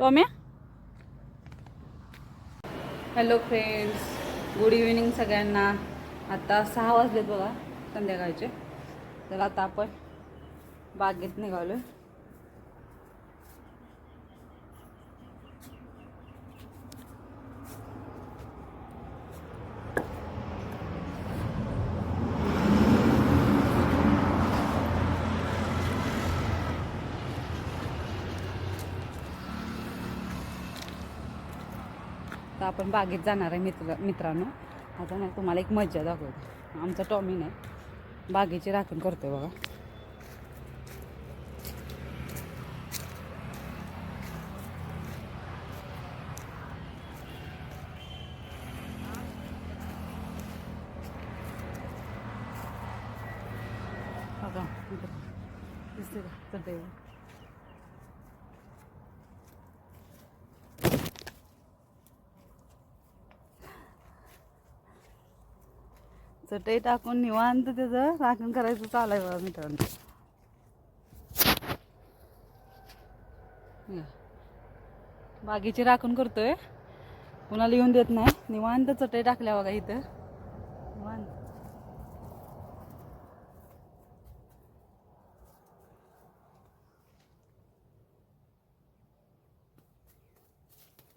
टॉम्या hello friends good evening सगळ्यांना. आता सहा वाजलेत बघा संध्याकाळचे. तर आता आपण बागेत निघालो आहे तर आपण बागेत जाणार आहे मित्र मित्रांनो. आता नाही तुम्हाला एक मज्जा दाखवतो. आमचा टॉमी नाही बागेची राखण करतोय बघा. बघा इथं. दिसते का? चटई टाकून निवांत त्याचं राखण करायचं चालू आहे बघा मित्रांनो. बागेची राखण करतोय. कुणाला येऊन देत नाही. निवांत चटई टाकल्या बघा इथं. निवांत.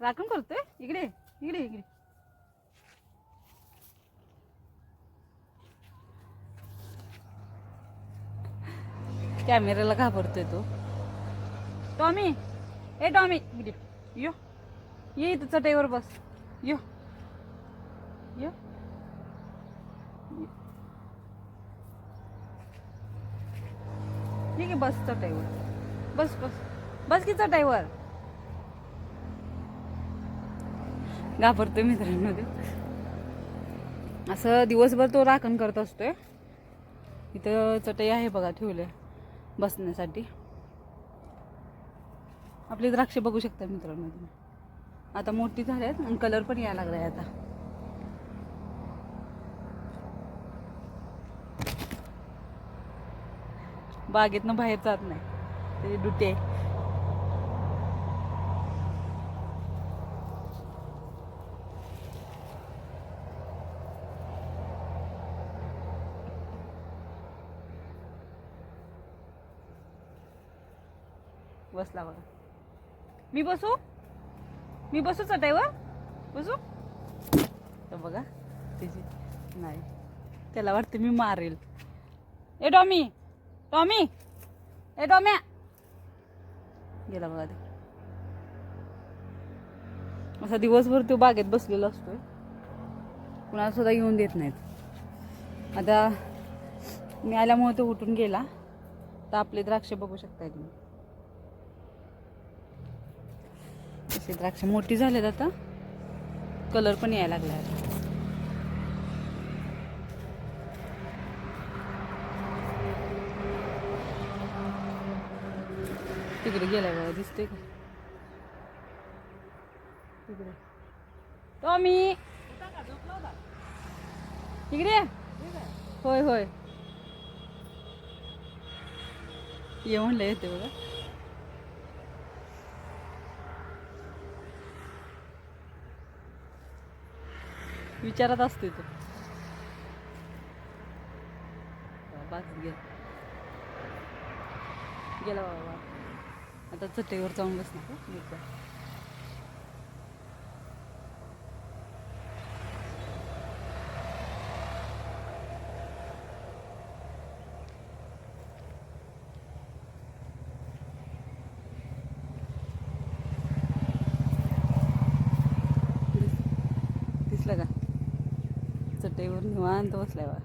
राखण करतोय? इकडे इकडे इकडे. कॅमेऱ्याला घाबरतोय तो. टॉमी! ए टॉमी! यो. ये इथं चटईवर बस. यो. यो. ठीक आहे बस चटईवर. बस बस. बस की चटईवर. घाबरतोय मित्रांनो असं दिवसभर तो राखण करत असतोय. इथं चटई आहे बघा ठेवले बसण्यासाठी. आपली द्राक्षे बघू शकता मित्रांनो तुम्ही. आता मोठी झाल्यात आणि कलर पण यायला लागलाय आता. बागेतनं बाहेर जात नाही. त्याची आहे बसला बघा. मी बसू? मी बसू चटाईवर बसू? तर बघा तिची नाही. त्याला वाटतं मी मारेल. ए टॉमी! टॉमी! ए डॉम्या गेला बघा ते. असा दिवसभर तो बागेत बसलेला असतोय. कुणाला सुद्धा येऊन देत नाहीत. आता मी आल्यामुळे तो उठून गेला. तर आपले द्राक्ष बघू शकताय तुम्ही. असे द्राक्ष मोठी झालेत आता. कलर पण यायला लागला आता. तिकडे गेलाय बघा दिसते का? तिकडे. टॉमी! तिकडे होय होय. ये म्हणलं येते बघा. विचारत असते तो. बस गेला गेला बाबा. आता चटईवर जाऊन बसणार का मी पण. दिस- दिसलं का चटईवर निवांत बसलाय बा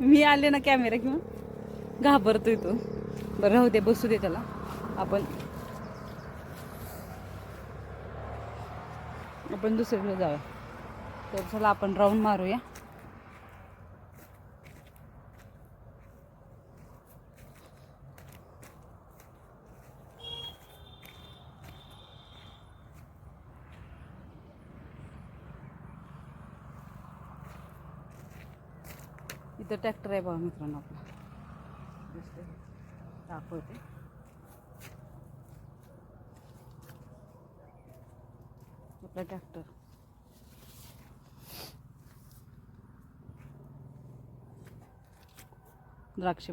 मी आले ना कॅमेरा घेऊन. घाबरतोय तो. बरं राहू दे बसू दे त्याला. आपण आपण दुसरीकडे जाऊया. तर चला आपण राऊंड मारूया. इथं ट्रॅक्टर आहे बघा मित्रांनो आपला. दाखवते. आपला ट्रॅक्टर. द्राक्ष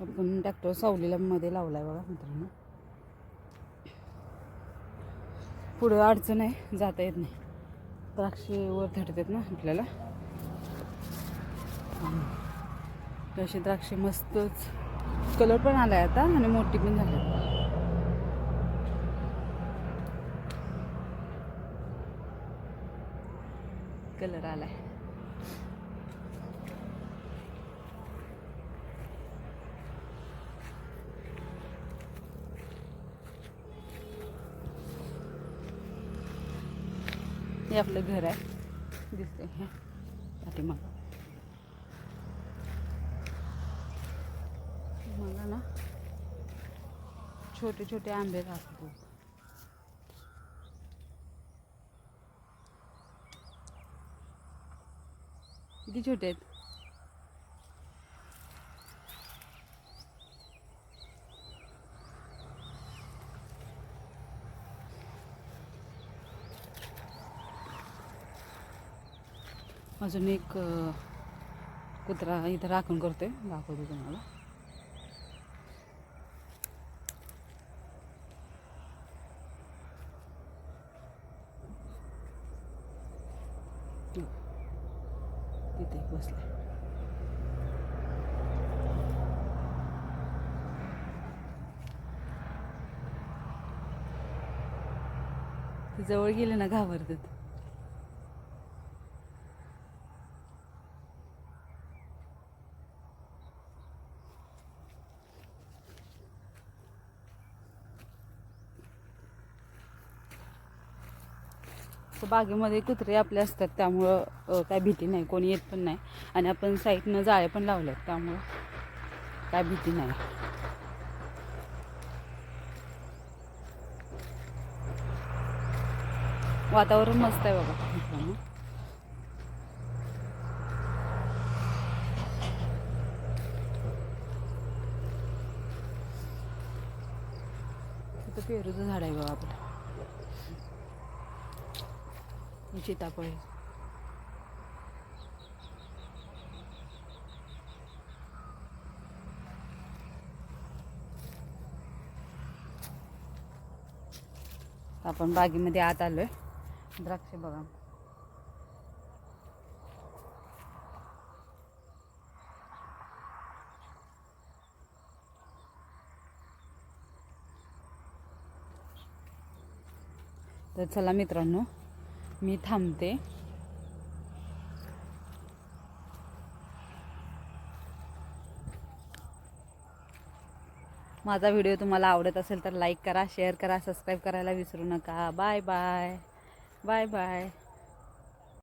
आपण ट्रॅक्टर सावलीला मध्ये लावलाय बघा मित्रांनो. पुढं अडचण आहे जाता येत नाही. द्राक्षे वर धडतात ना आपल्याला. तसे द्राक्षे मस्तच. कलर पण आलाय आता आणि मोठी पण झाली कलर आलाय. हे आपलं घर आहे. दिसते हे. पाठीमाग मला ना छोटे छोटे आंबे दाखवतो किती छोटे आहेत? अजून एक कुत्रा इथं राखण करतोय. दाखवतो तुम्हाला. तिथे बसले जवळ गेले ना घाबरतात. असं बागेमध्ये कुत्रे आपले असतात त्यामुळं काय भीती नाही. कोणी येत पण नाही. आणि आपण साईडनं जाळे पण लावले आहेत त्यामुळं काय भीती नाही. वातावरण मस्त आहे बाबा तिथं पेरूचं झाड आहे बाबा आपलं सीताफळ आपण बागेमध्ये आत आलोय. द्राक्ष बघा. तर चला मित्रांनो मी थांबते. माझा व्हिडिओ तुम्हाला आवडत असेल तर लाईक करा शेअर करा सबस्क्राईब करायला विसरू नका. Bye bye. Bye bye.